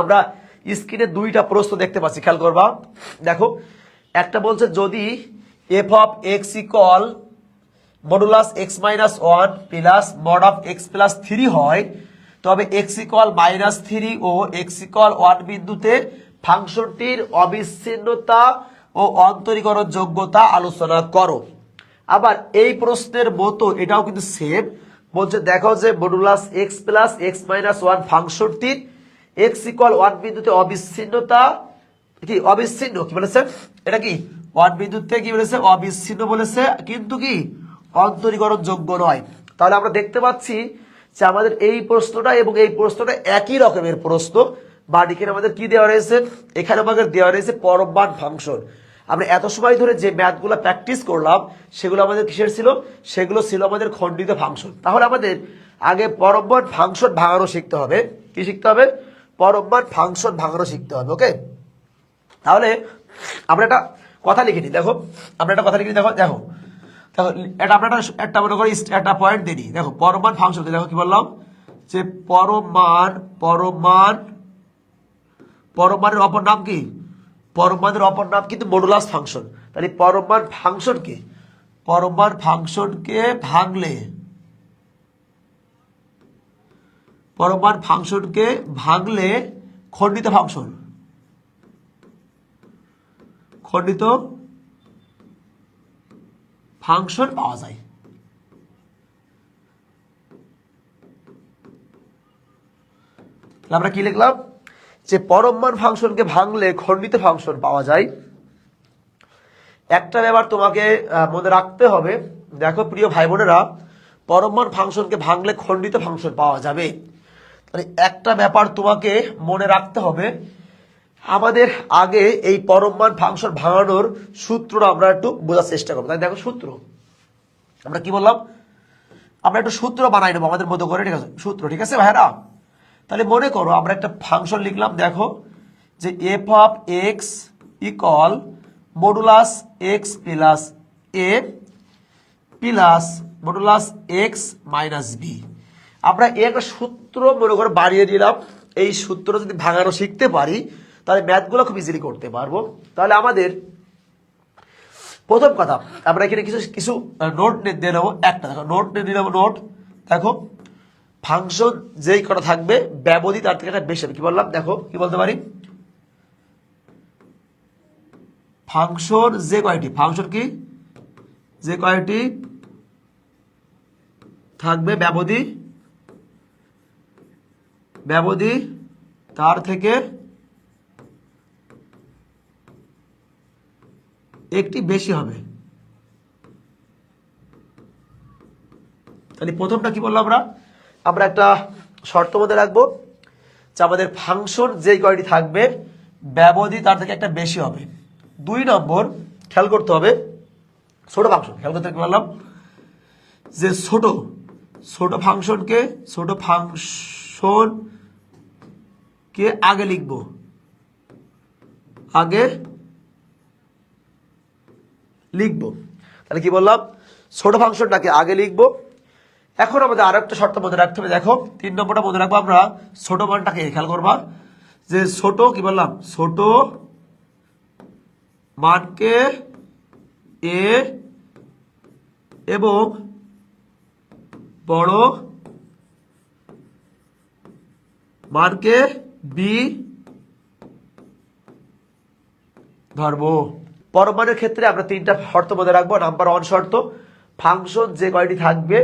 আমরা স্ক্রিনে দুইটা প্রশ্ন দেখতে পাচ্ছি, খেয়াল করবা। দেখো, একটা বলছে, যদি f of x equal modulus x minus one plus mod of x plus three হয়, তবে এক্স ইকল মাইনাস থ্রি ও এক্স ইকল ওয়ান বিন্দুতে ফাংশনটির অবিচ্ছিন্নতা ও অন্তরীকরণ যোগ্যতা আলোচনা করো। আবার এই প্রশ্নের মতো, এটাও কিন্তু সেম বলছে, দেখো যে modulus x plus x minus one ফাংশনটির এক্স ইকল ওয়ান বিন্দুতে অবিচ্ছিন্নতা, কি অবিচ্ছিন্ন, কি বলেছে? এটা কি? ওয়ান বিন্দুতে কি বলেছে? অবিচ্ছিন্ন বলেছে, কিন্তু কি? অন্তরীকরণ যোগ্য নয়। তাহলে আমরা দেখতে পাচ্ছি যে আমাদের এই প্রশ্নটা এবং এই প্রশ্নটা একই রকমের প্রশ্ন। বাট এখানে আমাদের কি দেওয়া রয়েছে? এখানে আমাদের দেওয়া রয়েছে পরমান ফাংশন। আমরা এত সময় ধরে যে ম্যাথগুলো প্র্যাকটিস করলাম, সেগুলো আমাদের কিসের ছিল? সেগুলো ছিল আমাদের খণ্ডিত ফাংশন। তাহলে আমাদের আগে পরমান ফাংশন ভাঙানো শিখতে হবে। কি শিখতে হবে? পরমান ফাংশন ভাঙানো শিখতে হবে ওকে তাহলে আমরা একটা কথা লিখে নিই, দেখো, আমরা একটা কথা লিখে নিই, দেখো দেখো দেখো এটা আমরা একটা একটা মনে করি, একটা পয়েন্ট দিই, দেখো পরমান ফাংশন দেখো কি বললাম? যে পরমান পরমান পরমাণের অপর নাম কি? পরমাণের অপর নাম কিন্তু মডুলাস ফাংশন তাহলে পরমাণ ফাংশনকে পরমাণ ফাংশনকে ভাঙলে পরমাণ ফাংশনকে ভাঙলে খণ্ডিত ফাংশন। খণ্ডিত ফাংশন পাওয়া যায়। আমরা কি লিখলাম? যে পরমান ফাংশনকে ভাঙলে খণ্ডিত ফাংশন পাওয়া যায়। একটা ব্যাপার তোমাকে মনে রাখতে হবে। দেখো প্রিয় ভাই বোনেরা পরমান ফাংশনকে ভাঙলে খণ্ডিত ফাংশন পাওয়া যাবে। তাহলে একটা ব্যাপার তোমাকে মনে রাখতে হবে। আমাদের আগে এই পরমান ফাংশন ভাঙানোর সূত্রটা আমরা একটু বোঝার চেষ্টা করব। তাই দেখো সূত্র। আমরা কি বললাম? আমরা একটু সূত্র বানাই নেব আমাদের মতো করে, ঠিক আছে? সূত্র, ঠিক আছে ভাইরা তাহলে মনে করো আমরা একটা ফাংশন লিখলাম, দেখো, যে f of x equal modulus x plus a plus modulus x minus b আমরা একটা সূত্র মনে করে বাড়িয়ে দিলাম। এই সূত্র যদি ভাঙানো শিখতে পারি, তাহলে ম্যাথগুলো খুব ইজিলি করতে পারব। তাহলে আমাদের প্রথম কথা, আমরা এখানে কিছু কিছু নোট দিয়ে নেব। একটা, দেখো নোট নিয়ে নেব নোট দেখো ফাংশন যেই কটা থাকবে, ব্যবধি তার থেকে একটা বেশি হবে। কি বললাম? দেখো, কি বলতে পারি? ফাংশন যে কয়টি ফাংশন কি? যে কয়টি থাকবে, ব্যবধি ব্যবধি তার থেকে একটি বেশি হবে। তাহলে প্রথমটা কি বললাম আমরা? আমরা একটা শর্ত মধ্যে রাখব যে আমাদের ফাংশন যেই কয়টি থাকবে, ব্যবধি তার থেকে একটা বেশি হবে। দুই নম্বর খেয়াল করতে হবে, ছোট ফাংশন খেয়াল করতে বললাম যে ছোট ছোট ফাংশনকে ছোট ফাংশন কে আগে লিখব? আগে লিখব। তাহলে কি বললাম? ছোট ফাংশনটাকে আগে লিখব। এখন আমাদের আর একটা শর্ত মধ্যে রাখতে হবে। দেখো, তিন নম্বরটা মনে রাখব আমরা, ছোট মানটাকে খেয়াল করবা। যে ছোট, কি বললাম? ছোট মানকে এ এবং বড় মানকে বি ধরবো। পরমাণুর ক্ষেত্রে আমরা তিনটা শর্ত মধ্যে রাখব। নাম্বার ওয়ান শর্ত ফাংশন যে কয়টি থাকবে,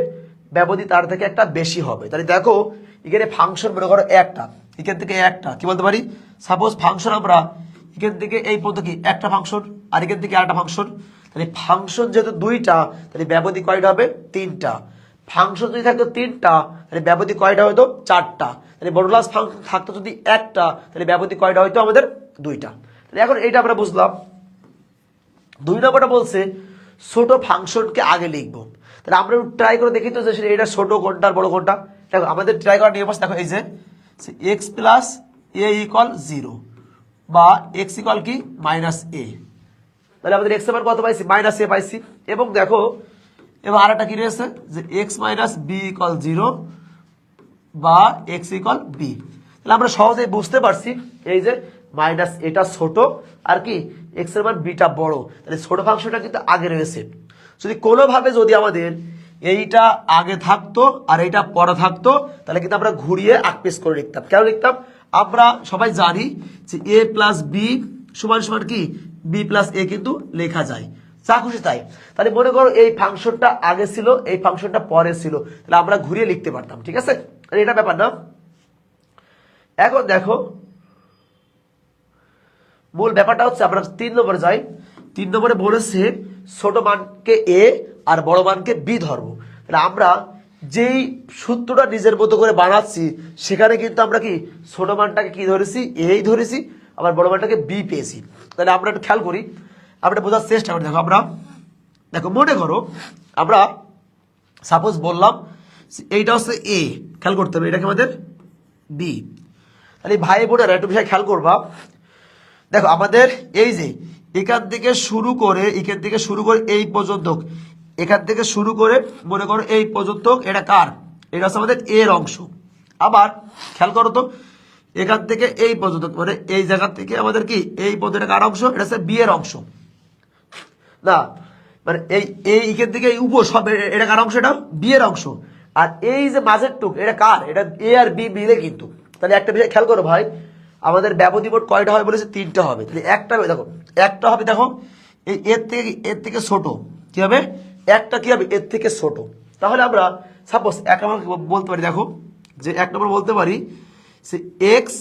ব্যবধি তার থেকে একটা বেশি হবে। তাহলে দেখো, এখানে ফাংশন মনে করো একটা, এখান থেকে একটা, কি বলতে পারি? সাপোজ ফাংশন আমরা এখান থেকে এই পর্যন্ত কি? একটা ফাংশন আর এখান থেকে আরেকটা ফাংশন তাহলে ফাংশন যেহেতু দুইটা, তাহলে ব্যবধি কয়টা হবে? তিনটা। ফাংশন যদি থাকতো তিনটা, তাহলে ব্যবধি কয়টা হতো? চারটা। তাহলে বড়লাস ফাংশন থাকতো যদি একটা, তাহলে ব্যবধি কয়টা হয়তো আমাদের দুইটা। তাহলে এখন এইটা আমরা বুঝলাম। দুই নম্বরটা বলছে, ছোট ফাংশনকে আগে লিখব। তাহলে আমরা ট্রাই করে দেখি তো যে সেটা এটা ছোট কোনটা বড় কোনটা। দেখো, আমাদের ট্রাই করার নিয়ম আছে। দেখো, এই যে x plus a equal zero বা এক্স ইকল কি? মাইনাস এ তাহলে আমাদের এক্সের কত পাইছি? মাইনাস এ পাইছি। এবং দেখো এবার আর একটা কি রয়েছে? যে x minus b equal zero বা এক্স ইকল বি তাহলে আমরা সহজেই বুঝতে পারছি এই যে মাইনাস এটা ছোট আর কি এক্সের মান বিটা বড়। তাহলে ছোট ফাংশনটা কিন্তু আগে রয়েছে। যদি কোনোভাবে যদি আমাদের এইটা আগে থাকতো আর এইটা পরে থাকতো, তাহলে কিন্তু আমরা ঘুরিয়ে আকপিস করে লিখতাম। কেন লিখতাম? আমরা সবাই জানি যে এ প্লাস বি সমান সমান কি? বি প্লাস এ কিন্তু লেখা যায়। যা খুশি তাই। তাহলে মনে করো এই ফাংশনটা আগে ছিল, এই ফাংশনটা পরে ছিল। তাহলে আমরা ঘুরিয়ে লিখতে পারতাম, ঠিক আছে? এটা ব্যাপার না। এখন দেখো, মূল ব্যাপারটা হচ্ছে আমরা তিন নম্বরে যাই। তিন নম্বরে বলেছে ছোট মানকে এ আর বড় মানকে বি ধরবো তাহলে আমরা যেই সূত্রটা নিজের মতো করে বানাচ্ছি, সেখানে কিন্তু আমরা কি ছোট মানটাকে কি ধরেছি? এই ধরেছি, আবার বড় মানটাকে বি পেয়েছি। তাহলে আমরা একটু খেয়াল করি। আমরা বোঝার চেষ্টা করি দেখো, আমরা দেখো, মনে করো, আমরা সাপোজ বললাম, এইটা হচ্ছে এ খেয়াল করতে হবে, এটাকে আমাদের বি তাহলে ভাই বোনেরা একটু বিষয় খেয়াল করবা। দেখো, আমাদের এই যে, এখান থেকে শুরু করে, এখান থেকে শুরু করে এই পর্যন্ত, এখান থেকে শুরু করে, মনে করো এই পর্যন্ত, এটা কার? এটা হচ্ছে আমাদের এর অংশ। আবার খেয়াল করো তো, এখান থেকে এই পর্যন্ত মানে এই জায়গা থেকে আমাদের কি? এই পর্যন্ত কার অংশ? এটা হচ্ছে বি এর অংশ। না মানে এই এই ইকের দিকে উপ সব এটা কার অংশ এটা? বি এর অংশ। আর এই যে মাঝের টুক, এটা কার? এটা এ আর বি মিলে কিন্তু। তাহলে একটা বিষয় খেয়াল করো ভাই, আমাদের ব্যবধি মোট কয়টা হবে বলেছে তিনটা হবে। তাহলে একটা হবে দেখো, একটা হবে, দেখো, এই এর থেকে এর থেকে ছোট, কি হবে? একটা কি হবে? এর থেকে ছোট। তাহলে আমরা সাপোজ এক নম্বর বলতে পারি, দেখো, যে এক নম্বর বলতে পারি সে এক্স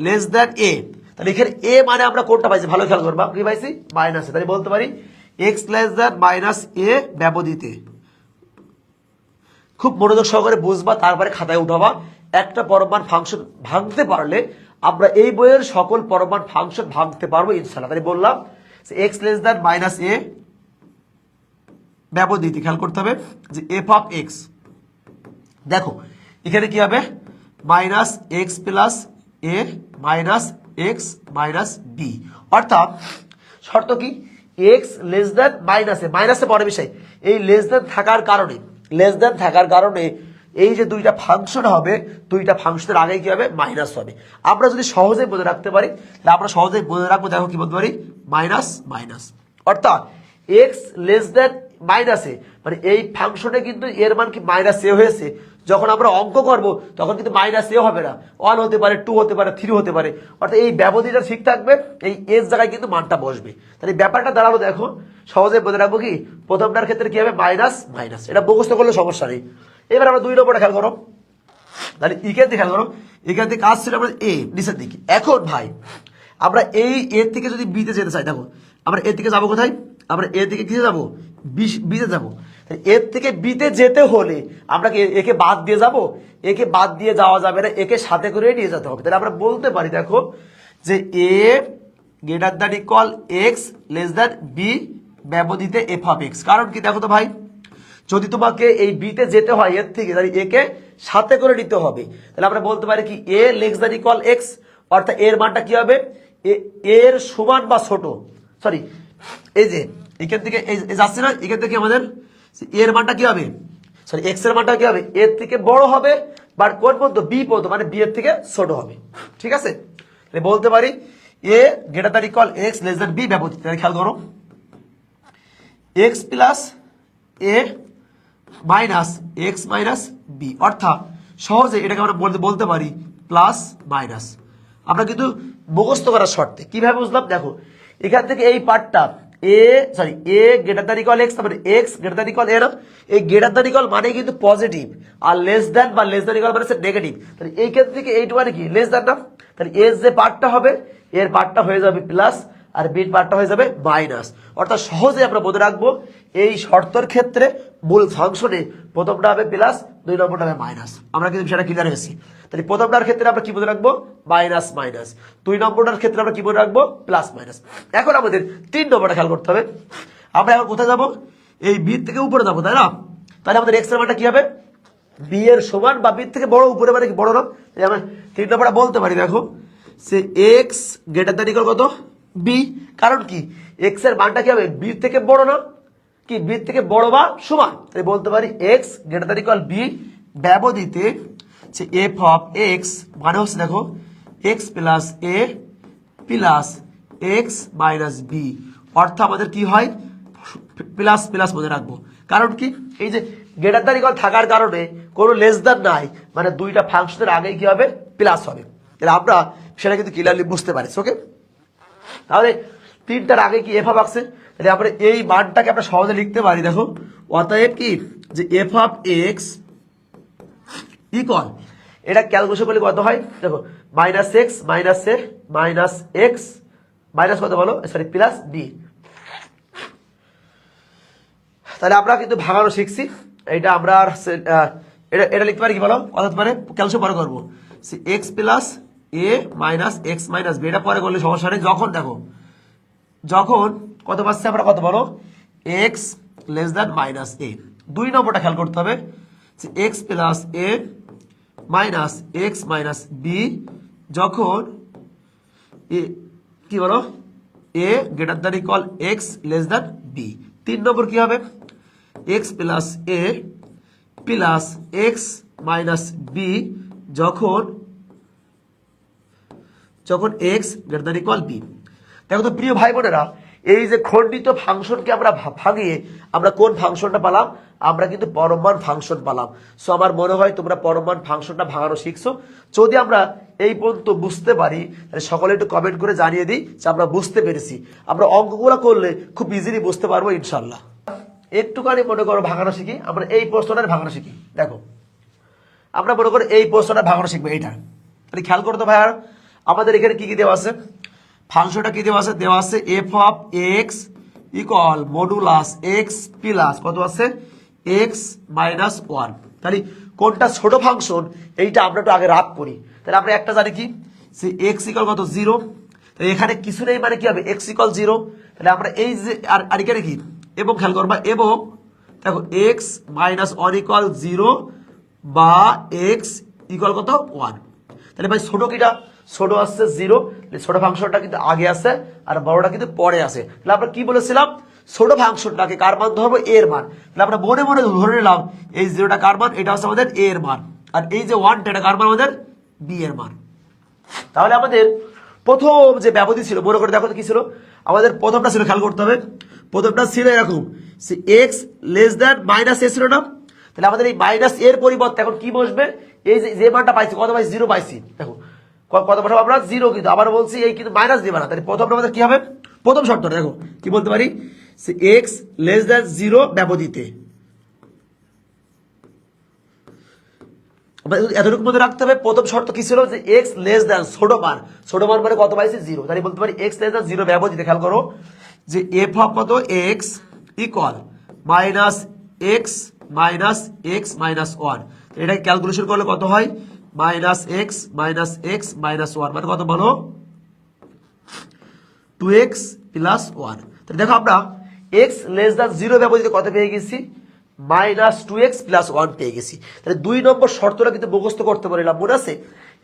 লেস দ্যান এ তাহলে এখানে এ মানে আমরা কোনটা পাইছি? ভালো খেয়াল করবা। কি পাইছি? মাইনাস তাহলে বলতে পারি এক্স দ্যান মাইনাস এ ব্যবধিতে। খুব মনোযোগ সহকারে বুঝবা, তারপরে খাতায় উঠাবা। একটা পরমাণ ফাংশন ভাঙতে পারলে আমরা এই বইয়ের সকল পরমাণ ফাংশন ভাঙতে পারব ইনশাল্লাহ তাই বললাম x less than minus a ব্যবধিতে, খেয়াল করতে হবে যে এফ অফ এক্স দেখো, এখানে কি হবে? Minus x plus a minus x minus b অর্থাৎ শর্ত কি? এক্স লেস দ্যান মাইনাসে মাইনাসে পরে বিষয়। এই লেস দ্যান থাকার কারণে লেস দ্যান থাকার কারণে এই যে দুইটা ফাংশন হবে, দুইটা ফাংশনের আগে কি হবে? মাইনাস হবে। আমরা যদি সহজে বলে রাখতে পারি, তাহলে আমরা সহজে বলে রাখব, দেখো কি বলতে পারি? মাইনাস মাইনাস অর্থাৎ এক্স লেস দ্যান মাইনাসে মানে এই ফাংশনে কিন্তু এর মান কি মাইনাস এ হয়েছে। যখন আমরা অঙ্ক করব, তখন কিন্তু মাইনাস এ হবে না। ওয়ান হতে পারে টু হতে পারে থ্রি হতে পারে। অর্থাৎ এই ব্যবধিটা ঠিক থাকবে, এই এস জায়গায় কিন্তু মানটা বসবে। তাহলে ব্যাপারটা দাঁড়াল দেখো। সহজে বলে রাখব কি, প্রথমটার ক্ষেত্রে কি হবে? মাইনাস মাইনাস এটা মুখস্থ করলে সমস্যা নেই। এবার আমরা দুই নম্বরটা খেয়াল করো। তাহলে এখান থেকে খেয়াল করো। এখান থেকে কাজ ছিল আমাদের এ নিচের দিকে। এখন ভাই, আমরা এই এর থেকে যদি বিতে যেতে চাই, দেখো, আমরা এর থেকে যাব কোথায়? আমরা এর থেকে কিসে যাব? বিতে যাব। এর থেকে বিতে যেতে হলে আমরা কি একে বাদ দিয়ে যাব? একে বাদ দিয়ে যাওয়া যাবে না, একে সাথে করে নিয়ে যেতে হবে। তাহলে আমরা বলতে পারি, দেখো, যে a greater than equal x less than b ব্যবধিতে f of x কারণ কি দেখো তো ভাই, যদি তোমাকে এই বিতে যেতে হয় এর থেকে, তাহলে একে সাথে করে নিতে হবে। তাহলে আমরা বলতে পারি কি A less than equal X অর্থাৎ এর মানটা কি হবে? এর সমান বা ছোট সরি এই যে এখান থেকে এই যাচ্ছে না, এখান থেকে আমাদের এর মানটা কি হবে? সরি এক্সের মানটা কি হবে? এর থেকে বড় হবে বাট কোন পর্যন্ত? বি পর্যন্ত মানে বি এর থেকে ছোট হবে। ঠিক আছে? বলতে পারি a greater than equal x less than b ব্যবহৃত খেয়াল করো। X plus a minus x minus b অর্থাৎ সহজে এটাকে আমরা বলতে পারি প্লাস মাইনাস আমরা কিন্তু মুখস্থ করার শর্তে, কীভাবে বুঝলাম? দেখো, এখান থেকে এই পার্টটা a sorry a greater than equal x তারপরে এক্স গ্রেটার দ্যান ইকুয়াল এর এই গ্রেটার দ্যান ইকুয়াল মানে কিন্তু পজিটিভ আর লেস দ্যান বা লেস দ্যান ইকুয়াল মানে নেগেটিভ তাহলে এইখান থেকে এইটু মানে কি? লেস দ্যান না? তাহলে এর যে পার্টটা হবে এর পার্টটা হয়ে যাবে প্লাস আর বিট পার্টটা হয়ে যাবে মাইনাস অর্থাৎ সহজে আমরা বলে রাখব, এই শর্তর ক্ষেত্রে মূল ফাংশনে প্রথমটা হবে প্লাস দুই নম্বরটা হবে মাইনাস। আমরা কিন্তু সেটা ক্লিয়ার হয়েছি তাহলে প্রথমটার ক্ষেত্রে আমরা কি বলে রাখব? Minus minus. দুই নম্বরটার ক্ষেত্রে আমরা কি বলে রাখব? Plus, minus. এখন আমাদের তিন নম্বরটা খেয়াল করতে হবে। আমরা এখন কোথায় যাব? এই বি থেকে উপরে যাব, তাই না? তাহলে আমাদের এক্সের মানটা কি হবে? বি এর সমান বা বি থেকে বড়, উপরে মানে কি বড় না? আমরা তিন নম্বরটা বলতে পারি, দেখো। সে এক্স গ্রেটার দ্যান ইকুয়াল কত বি কারণ কি? এক্সের মানটা কি হবে? বি থেকে বড় না? কি বি থেকে বড় বা সমান? তাই বলতে পারি x greater than equal b ব্যবধিতে যে এফ অফ এক্স মানে হচ্ছে দেখো x plus a plus x minus b অর্থ আমাদের কি হয়? প্লাস প্লাস মনে রাখব। কারণ কি? এই যে গ্রেটার দ্যান ইকুয়াল থাকার কারণে কোনো লেস দ্যান নাই মানে দুইটা ফাংশনের আগে কি হবে? প্লাস হবে। তাহলে আমরা সেটা কিন্তু ক্লিয়ারলি বুঝতে পারি ওকে তাহলে তিনটার আগে কি এফ অফ আসছে তাহলে এই মানটাকে আমরা সহজে লিখতে পারি, দেখো। অতএব কি? যে এফ অফ এক্স ইকুয়াল এটা ক্যালকুলেশন করলে কত হয়? দেখো minus x minus a minus x minus কত বলো? সরি প্লাস বি তাহলে আমরা কিন্তু ভাঙানো শিখছি। এটা আমরা এটা এটা লিখতে পারি কি বলো? হতে পারে ক্যালকুলেশন পরে করব। X plus a minus x minus b এটা পরে করলে সমস্যা নেই। যখন দেখো যখন কত পাচ্ছে আমরা কত বলো? X less than minus a দুই নম্বরটা খেয়াল করতে হবে x plus a minus x minus b যখন এ, কি বলো? A greater than equal x less than b তিন নম্বর কি হবে? X plus a plus x minus b যখন যখন x greater than equal b দেখো তো প্রিয় ভাই বোনেরা এই যে খণ্ডিত ফাংশনকে আমরা ভাঙিয়ে আমরা কোন ফাংশনটা পেলাম? আমরা কিন্তু পরমান ফাংশন পালাম। সো আমার মনে হয় তোমরা পরমান ফাংশনটা ভাঙানো শিখছো। যদি আমরা এই পর্যন্ত বুঝতে পারি, তাহলে সকলে একটু কমেন্ট করে জানিয়ে দিই যে আমরা বুঝতে পেরেছি। আমরা অঙ্কগুলো করলে খুব ইজিলি বুঝতে পারব ইনশাল্লাহ একটুখানি মনে করো ভাঙানো শিখি, আমরা এই প্রশ্নটার ভাঙানো শিখি। দেখো, আমরা মনে করো এই প্রশ্নটা ভাঙানো শিখব, এইটা। তাহলে খেয়াল করতো ভাই আর আমাদের এখানে কি কি দেওয়া আছে? ফাংশনটা কি দেওয়া আছে? দেওয়া আছে f of x equal modulus x plus কত আছে? এক্স মাইনাস ওয়ান তাহলে কোনটা ছোট ফাংশন, এইটা আমরা একটু আগে রাগ করি। তাহলে আমরা একটা জানি কি? সে এক্স ইকল কত? জিরো তাহলে এখানে কিছু নেই মানে কি হবে? এক্স ইকল জিরো তাহলে আমরা এই যে, আর আর এখানে কি? এবং খেয়াল করবা, এবং দেখো x minus one equal zero বা এক্স ইকুয়াল কত? ওয়ান তাহলে ভাই ছোট কিটা? ছোট আসছে জিরো ছোট ফাংশনটা কিন্তু আগে আছে আর বড়টা কিন্তু পরে আছে তাহলে আমরা কি বলেছিলাম? ছোট ফাংশনটাকে কার মান ধরবো? এর মান। তাহলে আমরা মনে মনে ধরে নিলাম, এই জিরোটা কার মান? এটা হচ্ছে আমাদের এ এর মান। আর এই যে ওয়ানটা এটা কার মান? আমাদের বি এর মান। তাহলে আমাদের প্রথম যে ব্যবধি ছিল, মনে করে দেখো কি ছিল? আমাদের প্রথমটা ছিল, খেয়াল করতে হবে। প্রথমটা ছিল এরকম x less than minus a ছিল না? তাহলে আমাদের এই মাইনাস এর পরিবর্তে এখন কি বসবে? এই যে মানটা পাইছি, কত পাইছি? জিরো পাইছি। দেখো কত পাঠাবো আমরা? জিরো কিন্তু। আবার বলছি এই কিন্তু মাইনাস দেবে না। তাহলে প্রথমটা আমাদের কি হবে? প্রথম শর্তটা দেখো। কি বলতে পারি? এক্স লেস দ্যান জিরো ব্যবধিতে। এতটুকু মধ্যে রাখতে হবে। প্রথম শর্ত কি ছিল? যে এক্স লেস দ্যান ছোট মান। ছোট মান মানে কত পাইছে? জিরো তাহলে বলতে পারি এক্স লেস দ্যান জিরো ব্যবধিতে। খেয়াল করো। যে এফ অফ কত? X equal minus x minus x minus one এটাকে ক্যালকুলেশন করলে কত হয়? Minus x minus x minus one মানে কত বলো? টু এক্স প্লাস ওয়ান তাহলে দেখো আমরা এক্স লেস দ্যান জিরো ব্যবহৃত কত পেয়ে গেছি? Minus two x plus one পেয়ে গেছি। তাহলে দুই নম্বর শর্তটা কিন্তু মুখস্থ করতে পারলাম মনে আছে?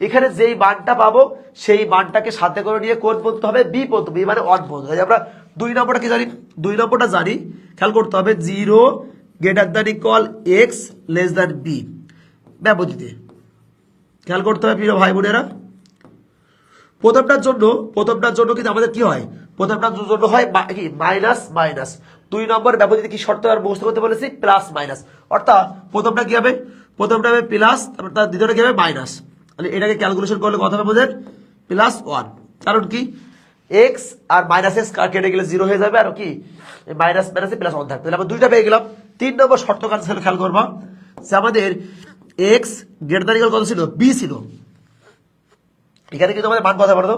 এখানে যেই মানটা পাবো, সেই মানটাকে সাথে করে নিয়ে কোন পর্যন্ত হবে? বি পর্যন্ত বি মানে ওয়ান পর্যন্ত আমরা দুই নম্বরটা কি জানি? দুই নম্বরটা জানি। খেয়াল করতে হবে zero greater than equal x less than b ব্যবধিতে খেয়াল করতে হবে প্রিয় ভাই বোনেরা প্রথমটার জন্য প্রথমটার জন্য কিন্তু আমাদের কি হয়? প্রথমটার জন্য হয় কি? Minus minus. দুই নম্বর ব্যবধিতে কি শর্ত আর মুখস্থ করতে বলেছি? Plus minus. অর্থাৎ প্রথমটা কি হবে? প্রথমটা হবে প্লাস, তারপর তার দ্বিতীয়টা কি হবে? মাইনাস। তাহলে এটাকে ক্যালকুলেশন করলে কত হবে আমাদের? Plus one. কারণ কি? এক্স আর মাইনাস এক্স কেটে গেলে জিরো হয়ে যাবে আর কি? মাইনাস মাইনাসে প্লাস ওয়ান থাকবে। তাহলে আমরা দুইটা পেয়ে গেলাম। তিন নম্বর শর্ত কাজ খেয়াল করবা যে আমাদের এক্স গ্রেটার দ্যান কত ছিল? বি ছিল। এখানে কিন্তু আমাদের মান কথা বলো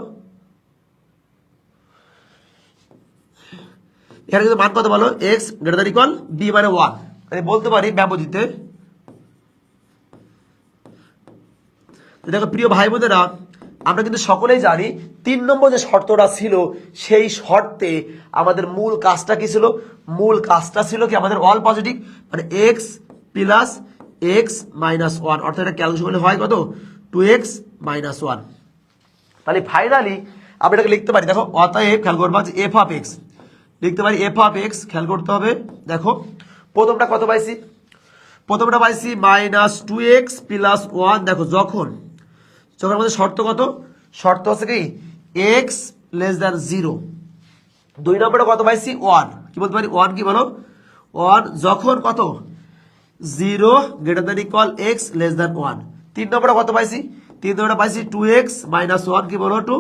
এখানে কিন্তু মান কত বলো। এক্স গ্রেটার ইকুয়াল বি মানে ওয়ান তাহলে বলতে পারি ব্যবধিতে। দেখো, প্রিয় ভাই বোনেরা, আমরা কিন্তু সকলেই জানি তিন নম্বর যে শর্তটা ছিল, সেই শর্তে আমাদের মূল কাজটা কি ছিল? মূল কাজটা ছিল কি? আমাদের অল পজিটিভ মানে x plus x minus one অর্থাৎ এটা ক্যালকুলেশন হয় কত? টু এক্স মাইনাস ওয়ান তাহলে ফাইনালি আমরা এটাকে লিখতে পারি। দেখো, অতএব খেয়াল করবা এফ অফ এক্স লিখতে পারি এফ অফ এক্স খেয়াল করতে হবে। দেখো, প্রথমটা কত পাইছি? প্রথমটা পাইছি minus two x plus one দেখো, যখন যখন আমাদের শর্ত কত? শর্ত হচ্ছে কি? এক্স লেস দ্যান জিরো দুই নম্বরটা কত পাইছি? ওয়ান কি বলতে পারি? ওয়ান কি বলো? ওয়ান যখন কত? Zero greater than equal x less than one তিন নম্বরটা কত পাইছি? তিন নম্বরটা পাইছি টু এক্স মাইনাস ওয়ান কি বলো টু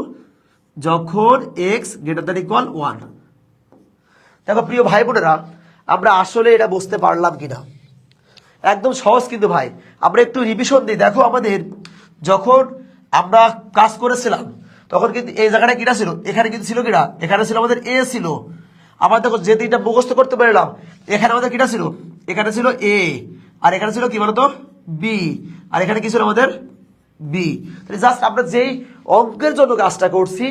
যখন x greater than equal one দেখো প্রিয় ভাই বোনেরা, আমরা আসলে এটা বুঝতে পারলাম কিনা? একদম সহজ কিন্তু ভাই। আমরা একটু রিভিশন দিই। দেখো আমাদের যখন আমরা কাজ করেছিলাম, তখন কিন্তু এই জায়গাটা কিনা ছিল? এখানে কিন্তু ছিল কিনা এখানে ছিল আমাদের এ ছিল। আবার দেখো যে তিনটা মুখস্থ করতে পারলাম, এখানে আমাদের কিনা ছিল? এখানে ছিল এ আর এখানে ছিল কি বলতো? বি আর এখানে কি ছিল আমাদের? বি তাহলে জাস্ট আমরা যেই অঙ্কের জন্য কাজটা করছি,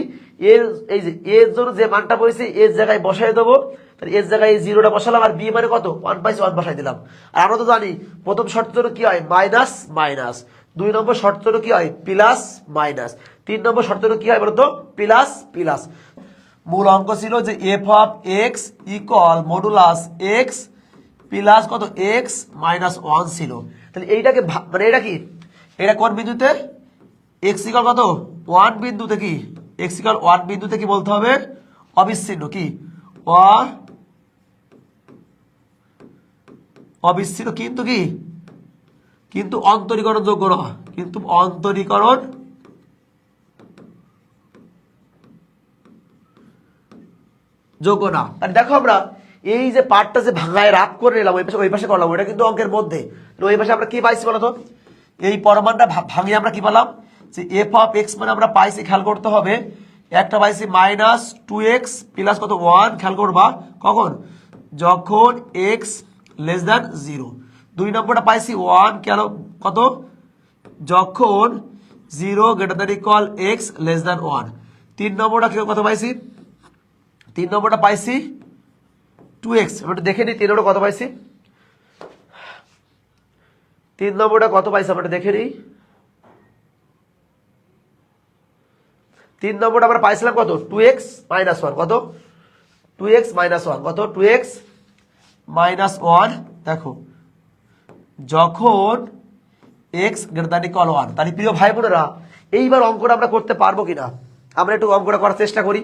এর, এই যে এর জন্য যে মানটা পড়েছে এর জায়গায় বসাই দেবো। তাহলে এর জায়গায় এই জিরোটা বসালাম, আর বি মানে কত? ওয়ান পাইছে ওয়ান বসাই দিলাম। আর আমরা তো জানি, প্রথম শর্ত জন্য কি হয়? মাইনাস মাইনাস দুই নম্বর শর্ত জন্য কি হয়? প্লাস মাইনাস তিন নম্বর শর্ত জন্য কি হয় বলতো? প্লাস প্লাস মূল অঙ্ক ছিল যে f of x equal modulus x plus কত? এক্স মাইনাস ওয়ান ছিল। তাহলে এইটাকে মানে এটা কি? এটা কোন বিন্দুতে? এক্স ইকাল কত? ওয়ান বিন্দুতে কি? এক্স ইকাল ওয়ান বিন্দুতে কি বলতে হবে? অবিচ্ছিন্ন কি? অবিচ্ছিন্ন কিন্তু কি? কিন্তু অন্তরীকরণ যোগ্য নয়। কিন্তু অন্তরীকরণ যোগ্য না। আর দেখো আমরা এই যে পার্টটা যে ভাঙায় রাগ করে নিলাম ওই পাশে ওই পাশে করলাম, ওইটা কিন্তু অঙ্কের মধ্যে। ওই পাশে আমরা কি পাইছি বলতো? এই পরমাণটা ভাঙিয়ে আমরা কি পেলাম? যে এফ অফ এক্স মানে আমরা পাইছি, খেয়াল করতে হবে। একটা পাইছি মাইনাস টু এক্স প্লাস কত? ওয়ান খেয়াল করবা। কখন? যখন এক্স লেস দ্যান জিরো দুই নম্বরটা পাইছি ওয়ান কেন কত? যখন zero greater than equal x less than one তিন নম্বরটা কত পাইছি? তিন নম্বরটা পাইছি টু এক্স আমরা দেখে নিই, তিন নম্বরটা কত পাইছি? তিন নম্বরটা কত পাইছি? আমরা দেখে নিই। তিন নম্বরটা আমরা পাইছিলাম কত? টু এক্স মাইনাস ওয়ান কত? টু এক্স মাইনাস ওয়ান কত? টু এক্স মাইনাস ওয়ান দেখো। যখন এক্স গ্রেটার ইকুয়াল ওয়ান তাহলে প্রিয় ভাই বোনেরা, এইবার অঙ্কটা আমরা করতে পারব কিনা? আমরা একটু অঙ্কটা করার চেষ্টা করি।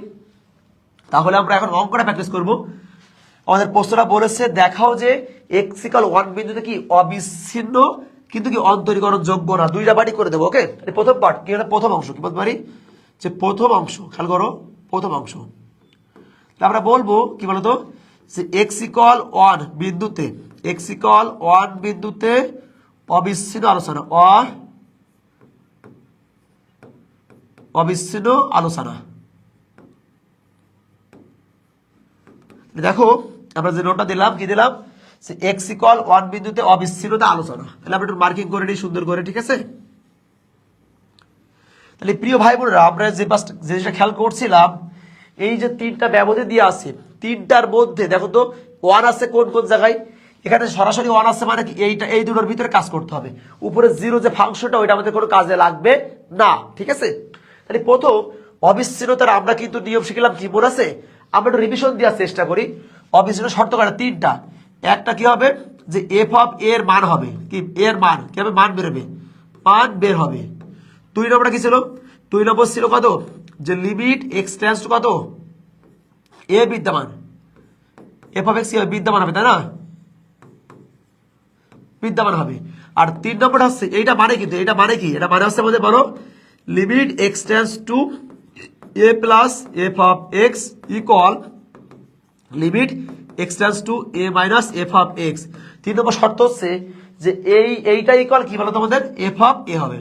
তাহলে আমরা এখন অঙ্কটা প্র্যাকটিস করব। আমাদের প্রশ্নটা বলেছে, দেখাও যে এক্সিকাল ওয়ান বিন্দুতে কি অবিচ্ছিন্ন, কিন্তু কি অন্তরীকরণ যোগ্য না? দুইটা বাড়ি করে দেবো ওকে প্রথম পার্ট কি প্রথম অংশ, কি বলতে পারি? যে প্রথম অংশ, খেয়াল করো, প্রথম অংশ। আমরা বলব, কি বলতো? যে এক্সিকল ওয়ান বিন্দুতে এক্সিকল ওয়ান বিন্দুতে অবিচ্ছিন্ন আলোচনা অ অবিচ্ছিন্ন আলোচনা। দেখো আমরা যে নোটটা দিলাম, কি দিলাম? সে এক্স ইকল ওয়ান বিন্দুতে অবিচ্ছিন্নতা আলোচনা। তাহলে আমরা একটু মার্কিং করে নিই, সুন্দর করে, ঠিক আছে? তাহলে প্রিয় ভাই বোনেরা আমরা যে পাঁচ জিনিসটা খেয়াল করছিলাম, এই যে তিনটা ব্যবধি দিয়ে আছে, তিনটার মধ্যে দেখো তো ওয়ান আছে কোন কোন জায়গায়? এখানে সরাসরি ওয়ান আছে মানে কি, এইটা, এই দুটোর ভিতরে কাজ করতে হবে। উপরে জিরো যে ফাংশনটা ওইটা আমাদের কোনো কাজে লাগবে না, ঠিক আছে? তাহলে প্রথম, অবিচ্ছিন্নতার আমরা কিন্তু নিয়ম শিখলাম, কি মনে আছে? আমরা একটু রিভিশন দেওয়ার চেষ্টা করি। অবিচ্ছিন্ন শর্ত করা তিনটা। একটা কি হবে? যে এফ অফ এর মান হবে। কি? এর মান। কি হবে? মান বেরোবে। মান বের হবে। দুই নম্বরটা কি ছিল? দুই নম্বর ছিল কত? যে লিমিট এক্স টেন্স টু কত? এ বিদ্যমান। এফ অফ এক্স কি হবে? বিদ্যমান হবে, তাই না? বিদ্যমান হবে। আর তিন নম্বরটা হচ্ছে, এইটা মানে কিন্তু এটা মানে কি? এটা মানে হচ্ছে আমাদের বলো limit x tends to a plus f of x equal limit x to a minus f of x তিন নম্বর শর্ত হচ্ছে যে এই, এইটা ইকুয়াল কি বলতো আমাদের? এফ অফ এ হবে।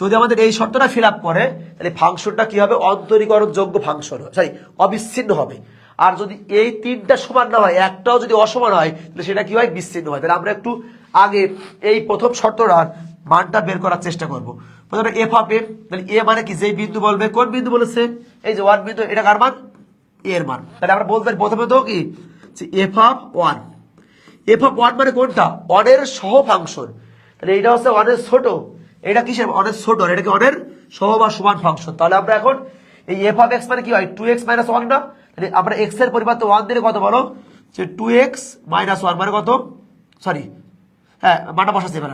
যদি আমাদের এই শর্তটা ফিল আপ করে, তাহলে ফাংশনটা কি হবে? অন্তরীকরণ যোগ্য ফাংশন সরি অবিচ্ছিন্ন হবে। আর যদি এই তিনটা সমান না হয়, একটাও যদি অসমান হয়, তাহলে সেটা কি হয়? বিচ্ছিন্ন হয়। তাহলে আমরা একটু আগে এই প্রথম শর্তটার মানটা বের করার চেষ্টা করব। প্রথমে এফ অফ এ তাহলে এ মানে কি? যেই বিন্দু বলবে, কোন বিন্দু বলেছে? এই যে ওয়ান বিন্দু, এটা কার মান? এর মান। তাহলে আমরা বলতে পারি প্রথমে তো কি? F of one f of one মানে কোনটা? ওয়ানের সহ ফাংশন তাহলে এটা হচ্ছে ওয়ানের ছোট। এটা কিসের? অনেক ছোট। এটা কি অনের সহ বা সমান ফাংশন? তাহলে আমরা এখন এই এফ অফ এক্স মানে কি হয়? টু এক্স মাইনাস ওয়ান না? তাহলে আমরা এক্সের পরিবর্তে ওয়ান দিলে কত বলো? যে টু এক্স মাইনাস ওয়ান মানে কত? সরি হ্যাঁ মানটা বসাচ্ছি এবার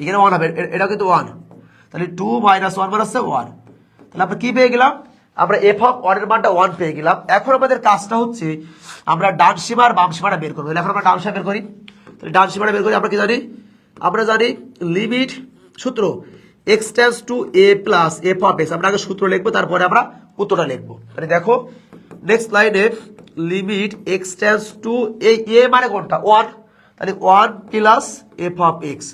এখানে ওয়ান হবে। এ- এটাও কিন্তু ওয়ান তাহলে টু মাইনাস ওয়ান মানে হচ্ছে ওয়ান তাহলে আমরা কি পেয়ে গেলাম? আমরা এফ অফ ওয়ানের মানটা ওয়ান পেয়ে গেলাম। এখন আমাদের কাজটা হচ্ছে আমরা ডান সীমা আর বাম সীমাটা বের করব। এখন আমরা ডান সীমা বের করি। তাহলে ডান সীমাটা বের করি, আমরা কি জানি? আমরা জানি লিমিট সূত্র x tends to a plus f of x আমরা আগে সূত্র লিখব, তারপরে আমরা উত্তরটা লিখব। তাহলে দেখো নেক্সট লাইনে লিমিট এক্স টেন্স টু এই এ মানে কোনটা? ওয়ান তাহলে one plus f of x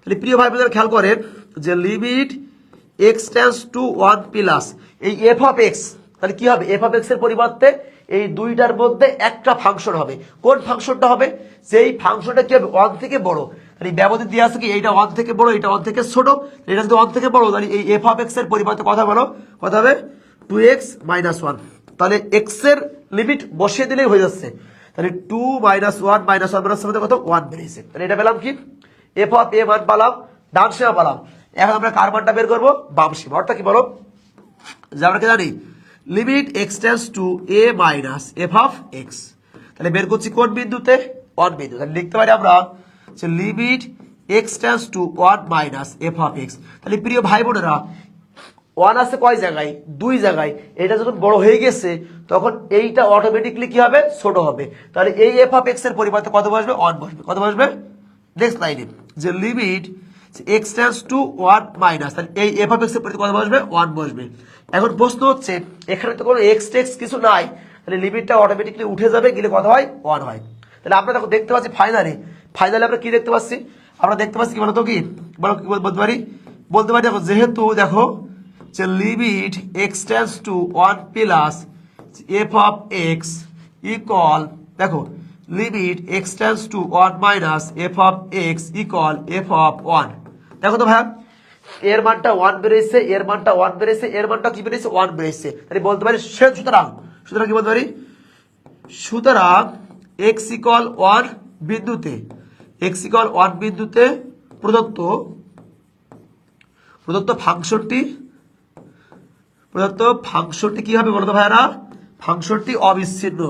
তাহলে প্রিয় ভাই বোনেরা খেয়াল করেন যে limit x tends to one plus এই এফ অফ এক্স তাহলে কি হবে? এফ অফ এক্সের পরিবর্তে এই দুইটার মধ্যে একটা ফাংশন হবে। কোন ফাংশনটা হবে? সেই ফাংশনটা কি হবে? ওয়ান থেকে বড়। তাহলে ব্যবধান দিয়ে আছে কি? এইটা ওয়ান থেকে বড় এটা ওয়ান থেকে ছোট। এটা যদি ওয়ান থেকে বড়, তাহলে এই এফ অফ এক্সের পরিবর্তে কথা বলো। কথা হবে টু এক্স মাইনাস ওয়ান তাহলে এক্সের লিমিট বসিয়ে দিলেই হয়ে যাচ্ছে। তাহলে two minus one minus one minus কত ওয়ান বেরিয়েছে। তাহলে এটা পেলাম কি? এফ অফ এ মান পালাম, ডান সীমা পালাম। এখন আমরা কার মানটা বের করব বাম সীমা। অর্থাৎ কি বলো? যে আমরা কি জানি? Limit x tends to a minus f of x তাহলে বের করছি কোন বিন্দুতে? ওয়ান বিন্দু। তাহলে লিখতে পারি আমরা যে limit x tends to one minus f of x তাহলে প্রিয় ভাই বোনেরা ওয়ান আছে কয় জায়গায়? দুই জায়গায়। এটা যখন বড় হয়ে গেছে, তখন এইটা অটোমেটিকলি কি হবে? ছোট হবে। তাহলে এই এফ অফ এক্সের পরিবর্তে কত বসবে? ওয়ান বসবে। কত বসবে? নেক্সট লাইনে যে limit x tends to one minus তাহলে এই এফ অফ এক্সের পরিবর্তে কত বসবে? ওয়ান বসবে। এখন প্রশ্ন হচ্ছে, এখানে তো কোনো এক্স টেক্স কিছু নাই। তাহলে লিমিটটা অটোমেটিকলি উঠে যাবে, গেলে কত হয়? ওয়ান হয়। তাহলে আমরা দেখো, দেখতে পাচ্ছি ফাইনালি ফাইনালি আমরা কি দেখতে পাচ্ছি? আমরা দেখতে পাচ্ছি কি বলতো কি? বলো কি বল- বলতে পারি? বলতে পারি, দেখো, যেহেতু দেখো যে limit x tends to one plus f of x equal দেখো, limit x tends to one minus f of x equal f of one দেখো তো ভাই এর মানটা ওয়ান বেরিয়েছে এর মানটা ওয়ান বেরিয়েছে এর মানটা কি বেরিয়েছে ওয়ান বেরিয়েছে তাহলে বলতে পারি সে সুতরাং সুতরাং কি বলতে পারি? সুতরাং এক্স ইকল ওয়ান বিন্দুতে এক্স ইকল ওয়ান বিন্দুতে প্রদত্ত প্রদত্ত ফাংশনটি প্রদত্ত ফাংশনটি কি হবে বলতো ভাইয়ারা? ফাংশনটি অবিচ্ছিন্ন।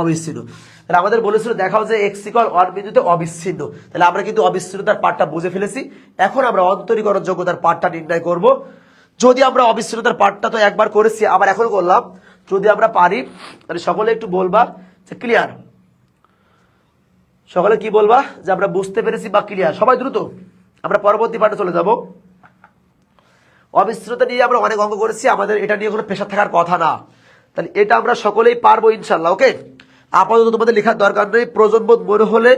অবিচ্ছিন্ন। তাহলে আমাদের বলেছিল দেখাও যে এক্স ইকল ওয়ান বিন্দুতে অবিচ্ছিন্ন। তাহলে আমরা কিন্তু অবিচ্ছিন্নতার পার্টটা বুঝে ফেলেছি। এখন আমরা অন্তরীকরণ যোগ্যতার পার্টটা নির্ণয় করব। যদি আমরা অবিচ্ছিন্নতার পার্টটা তো একবার করেছি, আবার এখন করলাম, যদি আমরা পারি, তাহলে সকলে একটু বলবা যে ক্লিয়ার সকলে কি বলবা যে আমরা বুঝতে পেরেছি বা ক্লিয়ার সবাই দ্রুত, আমরা পরবর্তী পার্টে চলে যাব। অবিচ্ছিন্নতা নিয়ে আমরা অনেক অঙ্গ করেছি, আমাদের এটা নিয়ে কোনো পেশা থাকার কথা না। তাহলে এটা আমরা সকলেই পারব ইনশাল্লাহ ওকে আপাতত তোমাদের লেখার দরকার নেই। প্রয়োজন বোধ মনে হলে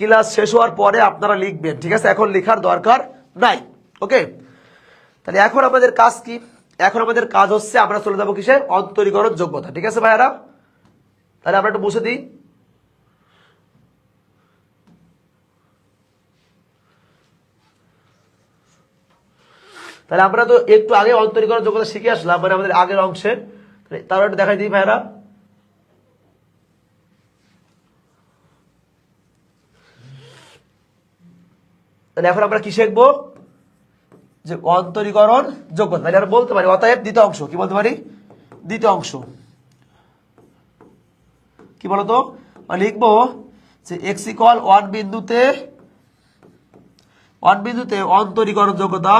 ক্লাস শেষ হওয়ার পরে আপনারা লিখবেন। ঠিক আছে? এখন লেখার দরকার নাই। ওকে? তাহলে এখন আমাদের কাজ কি? এখন আমাদের কাজ হচ্ছে আমরা চলে যাব কিসে? অন্তরীকরণ যোগ্যতা। ঠিক আছে ভাইয়ারা? তাহলে আমরা একটু বসে দিই। তাহলে আমরা তো একটু আগে অন্তরীকরণ যোগ্যতা শিখে আসলাম মানে আমাদের আগের অংশে। তাহলে একটু দেখাই দিই ভাইরা তাহলে এখন আমরা কি শিখব? যে অন্তরীকরণ যোগ্যতা তাহলে আমরা বলতে পারি, অতএব দ্বিতীয় অংশ, কি বলতে পারি? দ্বিতীয় অংশ। কি বলতো? মানে লিখব যে এক্স ইকল ওয়ান বিন্দুতে ওয়ান বিন্দুতে অন্তরীকরণ যোগ্যতা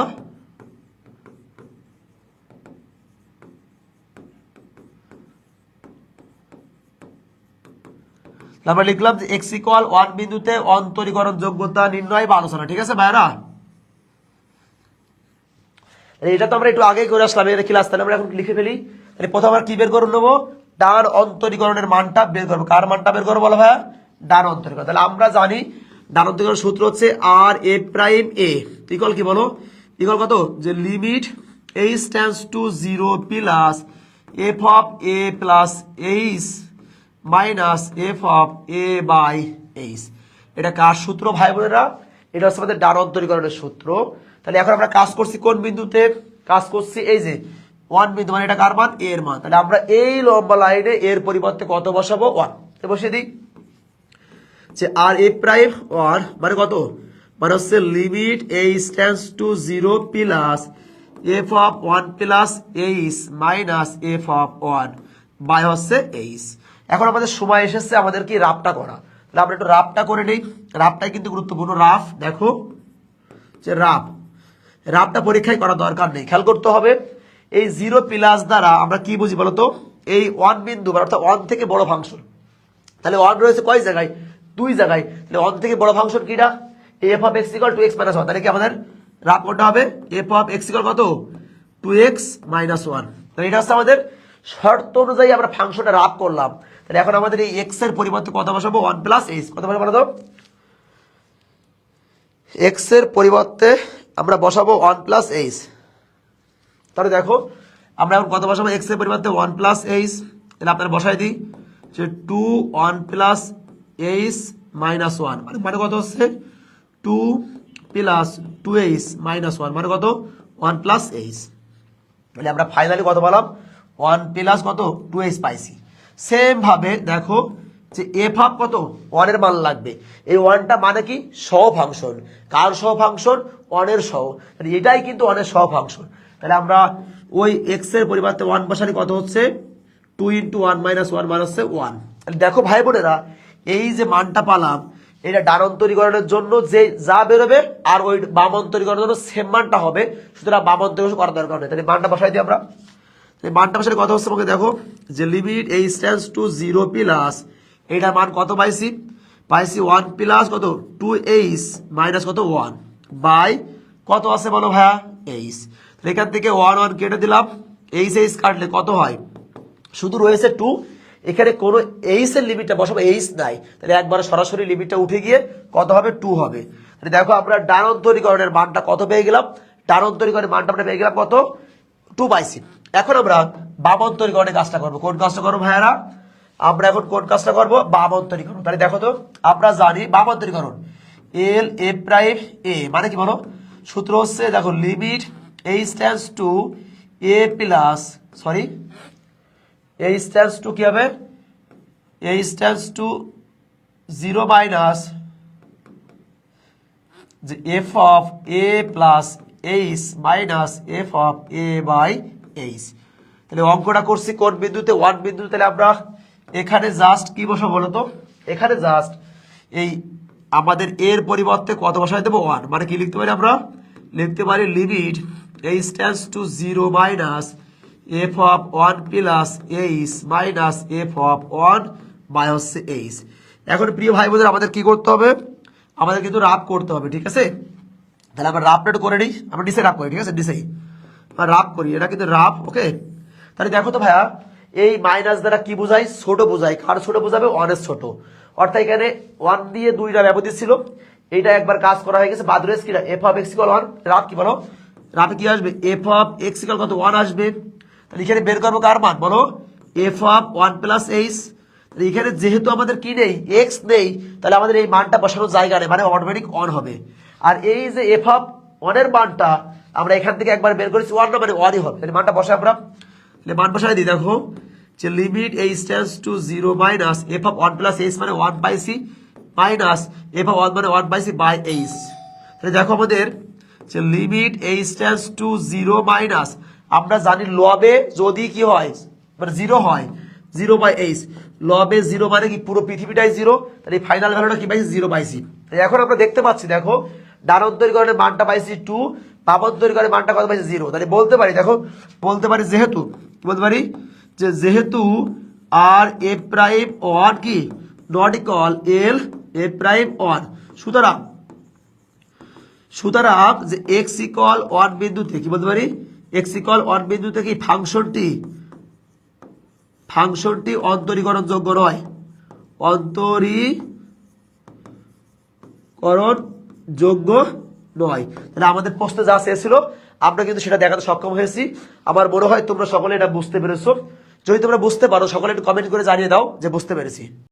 তারপর লিখলাম যে এক্স ইকুয়াল ওয়ান বিন্দুতে অন্তরীকরণ যোগ্যতা নির্ণয় বা আলোচনা, ঠিক আছে ভাইরা এটা তো আমরা একটু আগেই করে আসলাম, এটা ক্লাস তাহলে আমরা এখন লিখে ফেলি। তাহলে প্রথম আমরা কি বের করে নেব? ডান অন্তরীকরণের মানটা বের করব। কার মানটা বের করব বলো ভাইয়া? ডান অন্তরীকরণ। তাহলে আমরা জানি ডান অন্তরীকরণ সূত্র হচ্ছে আর এ প্রাইম এ ইকল কি বলো? ইকল কত? যে limit h stands to zero plus f of a plus h minus f of a by h. এটা কার সূত্র, ভাই বোনেরা? এটা হচ্ছে আমাদের ডান অন্তরীকরণের সূত্র। তাহলে এখন আমরা কাজ করছি কোন বিন্দুতে? কাজ করছি এই যে ওয়ান বিন্দু মানে এটা কার মান? এর মান। তাহলে আমরা এই লম্বা লাইনে এর পরিবর্তে কত বসাবো? ওয়ান বসিয়ে দিই। যে আর এ প্রাইম ওয়ান মানে কত? মানে হচ্ছে লিমিট এই stands to zero plus f of one plus h minus f of one by হচ্ছে এইচ এখন আমাদের সময় এসেছে আমাদের কি রাফটা করা। তাহলে আমরা একটু রাফটা করে নিই। রাফটাই কিন্তু গুরুত্বপূর্ণ। রাফ, দেখো, যে রাফ রাফটা পরীক্ষায় করা দরকার নেই। খেয়াল করতে হবে, এই জিরো প্লাস দ্বারা আমরা কি বুঝি বলতো? এই ওয়ান বিন্দু অর্থাৎ ওয়ান থেকে বড় ফাংশন। তাহলে ওয়ান রয়েছে কয় জায়গায়? দুই জায়গায়। তাহলে ওয়ান থেকে বড় ফাংশন কিটা? F of x equal two x minus one তাহলে কি আমাদের রাফ কোনটা হবে? এফ অফ এক্স ইকাল কত? টু এক্স মাইনাস ওয়ান তাহলে এটা হচ্ছে আমাদের শর্ত অনুযায়ী আমরা ফাংশনটা রাফ করলাম। তাহলে এখন আমাদের এই এক্সের পরিবর্তে কত বসাবো? ওয়ান প্লাস এইচ কত বলে বলো তো? এক্সের পরিবর্তে আমরা বসাবো ওয়ান প্লাস এইচ তাহলে দেখো, আমরা এখন কত বসাবো? এক্সের পরিবর্তে ওয়ান প্লাস এইচ তাহলে আপনারা বসাই দিই যে two one plus h minus one মানে মানে কত হচ্ছে? Two plus two h minus one মানে কত? ওয়ান প্লাস এইচ তাহলে আমরা ফাইনালি কত পেলাম? ওয়ান প্লাস কত? টু এইচ পাইছি। সেম ভাবে দেখো যে এফ হাফ কত? ওয়ানের মান লাগবে। এই ওয়ানটা মানে কি? সহ ফাংশন কার সহ ফাংশন ওয়ানের তাহলে এটাই কিন্তু ওয়ানের সহ ফাংশন তাহলে আমরা ওই এক্সের পরিবর্তে ওয়ান বসালে কত হচ্ছে? Two into one minus one মানে হচ্ছে ওয়ান দেখো ভাই বোনেরা, এই যে মানটা পালাম, এটা ডানান্তরীকরণের জন্য যে যা বেরোবে আর ওই বামান্তরীকরণের জন্য সেম মানটা হবে। সুতরাং বামান্তরীকরণ করার দরকার নেই। তাহলে মানটা বসাই দিই আমরা। মানটা বসালে কত হচ্ছে, আমাকে দেখো, যে লিমিট এই স্ট্যান্ডস টু জিরো প্লাস এইটার মান কত পাইছি? পাইছি ওয়ান প্লাস কত? টু এইচ মাইনাস কত? ওয়ান বাই কত আছে বলো ভাইয়া? এইচ তাহলে এখান থেকে ওয়ান ওয়ান কেটে দিলাম এইচ এইচ কাটলে কত হয়? শুধু রয়েছে টু এখানে কোনো এইচ এর লিমিটটা বসাবো এইচ নাই। তাহলে একবার সরাসরি লিমিটটা উঠে গিয়ে কত হবে? টু হবে। তাহলে দেখো আমরা ডানান্তরীকরণের মানটা কত পেয়ে গেলাম? ডানান্তরীকরণের মানটা আমরা পেয়ে গেলাম কত? টু পাইছি। এখন আমরা বামন্তরীকরণের কাজটা করব। কোন কাজটা করব ভাইয়ারা? আমরা এখন কোন কাজটা করব? বামন্তরীকরণ তাহলে দেখো তো, আমরা জানি বামন্তরীকরণ এল এ প্রাইম এ মানে কি বলো? সূত্র হচ্ছে দেখো লিমিট এই stands to a plus sorry a stands to কি হবে? A stands to zero minus f of a plus h minus f of a by h তাহলে অঙ্কটা করছি কোন বিন্দুতে ওয়ান বিন্দু তাহলে আমরা এখানে জাস্ট কি বসবো বলো তো এখানে জাস্ট এই আমাদের এর পরিবর্তে কত বসাই দেবো? ওয়ান মানে কি লিখতে পারি আমরা? লিখতে পারি limit h stands to zero minus f of one plus h minus f of one হচ্ছে এইচ এখন প্রিয় ভাই বোনদের আমাদের কি করতে হবে? আমাদের কিন্তু রাপ করতে হবে, ঠিক আছে? তাহলে আমরা একটু করে নিই। আমরা ডিসে রাপ করি, ঠিক আছে? ডিসেই আমরা রাপ করি, এটা কিন্তু রাফ ওকে তাহলে দেখো তো ভাইয়া, এই মাইনাস দ্বারা কি বোঝায় ছোট বোঝায় কার ছোট বোঝাবে? ওয়ানের ছোট। অর্থাৎ এখানে ওয়ান দিয়ে দুইটা ব্যবধি ছিল। এইটা একবার কাজ করা হয়ে গেছে। বাদ কিনা f of x equal one rough কি বলো? রাপে কি আসবে? এফ অফ এক্সিকল কত? ওয়ান আসবে। তাহলে এখানে বের করব কার মান? বলো? F of one plus h এখানে যেহেতু আমাদের কি নেই? এক্স নেই, তাহলে আমাদের এই মানটা বসানোর জায়গা নেই। মানে অটোমেটিক অন হবে। আর এই যে এফ অফ ওয়ানের মানটা আমরা এখান থেকে একবার বের করেছি ওয়ান মানে ওয়ানই হবে। তাহলে মানটা বসাই আমরা। তাহলে মান বসাই দিই, দেখো। যে লিমিট এই stands to zero minus f of one plus h মানে one by c minus f of one মানে one by c by h তাহলে দেখো আমাদের, যে লিমিট এই স্ট্যান্স টু জিরো মাইনাস আমরা জানি লবে যদি কি হয় মানে জিরো হয় জিরো বাই এইচ লবে জিরো মানে কি পুরো পৃথিবীটাই জিরো তাহলে ফাইনাল ভ্যালুটা কি পাইছি? জিরো পাইছি তাই এখন আমরা দেখতে পাচ্ছি, দেখো ডানন্তরীকরণের মানটা পাইছি টু বামন্তরীকরণের মানটা কত পাইছি জিরো তাহলে বলতে পারি, দেখো, বলতে পারি যেহেতু, কি বলতে পারি? যে যেহেতু আর এ প্রাইম ওয়ান কি? Not equal l a prime one সুতরাং সুতরাং যে এক্স ইকল ওয়ান বিন্দুতে, কি বলতে পারি? এক্স ইকল ওয়ান বিন্দুতে কি ফাংশনটি ফাংশনটি অন্তরীকরণ যোগ্য নয়। অন্তরীকরণ যোগ্য নয়। তাহলে আমাদের প্রশ্নে যা চেয়েছিল আমরা কিন্তু সেটা দেখাতে সক্ষম হয়েছি। আমার মনে হয় তোমরা সকলে এটা বুঝতে পেরেছ। যদি তোমরা বুঝতে পারো, সকলে একটু কমেন্ট করে জানিয়ে দাও যে বুঝতে পেরেছি।